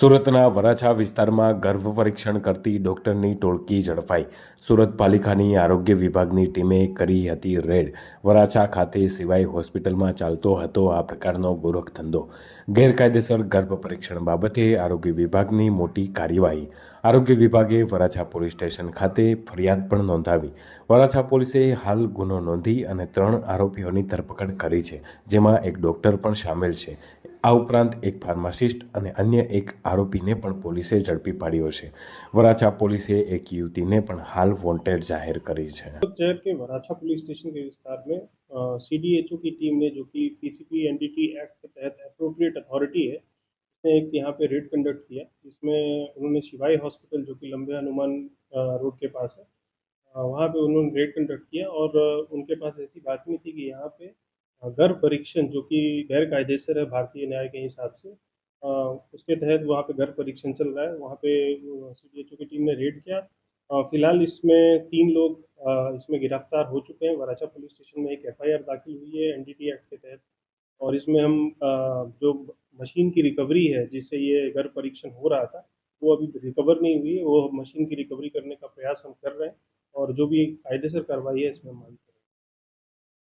સુરતના વરાછા વિસ્તારમાં ગર્ભ પરીક્ષણ કરતી ડોક્ટરની ટોળકી ઝડપાઈ. સુરત પાલિકાની આરોગ્ય વિભાગની ટીમે કરી હતી રેડ. વરાછા ખાતે સિવાય હોસ્પિટલમાં ચાલતો હતો આ પ્રકારનો ગોરખ ધંધો. ગેરકાયદેસર ગર્ભ પરીક્ષણ બાબતે આરોગ્ય વિભાગની મોટી કાર્યવાહી આરોગ્ય વિભાગે વરાછા પોલીસ સ્ટેશન ખાતે ફરિયાદ પણ નોંધાવી વરાછા પોલીસે હાલ ગુનો નોંધી અને ત્રણ આરોપીઓની ધરપકડ કરી છે જેમાં એક ડોક્ટર પણ સામેલ છે આ ઉપરાંત એક ફાર્માસિસ્ટ અને અન્ય એક આરોપીને પણ પોલીસે ઝડપી પાડ્યો છે વરાછા પોલીસે એક યુવતીને પણ હાલ વોન્ટેડ જાહેર કરી છે सूरत शहर के वराछा पुलिस स्टेशन के विस्तार में सी डी एच ओ की टीम ने जो कि पीसीपी एनडीटी एक्ट के तहत अप्रोप्रिएट अथॉरिटी है उसने एक यहाँ पे रेड कंडक्ट किया, जिसमें उन्होंने शिवाई हॉस्पिटल जो कि लंबे हनुमान रोड के पास है वहाँ पे उन्होंने रेड कंडक्ट किया और उनके पास ऐसी बात नहीं थी कि यहाँ पे गर्भ परीक्षण, जो कि गैर कायदेसर है भारतीय न्याय के हिसाब से उसके तहत वहाँ पे गर्भ परीक्षण चल रहा है, वहाँ पे सी की टीम ने रेड किया फ़िलहाल इसमें तीन लोग इसमें गिरफ़्तार हो चुके हैं, वराछा पुलिस स्टेशन में एक एफआईआर दाखिल हुई है एनडीटी एक्ट के तहत, और इसमें हम जो मशीन की रिकवरी है, जिससे ये घर परीक्षण हो रहा था, वो अभी रिकवर नहीं हुई, वो मशीन की रिकवरी करने का प्रयास हम कर रहे हैं और जो भी कायदेसर कार्रवाई है, इसमें मानते हैं।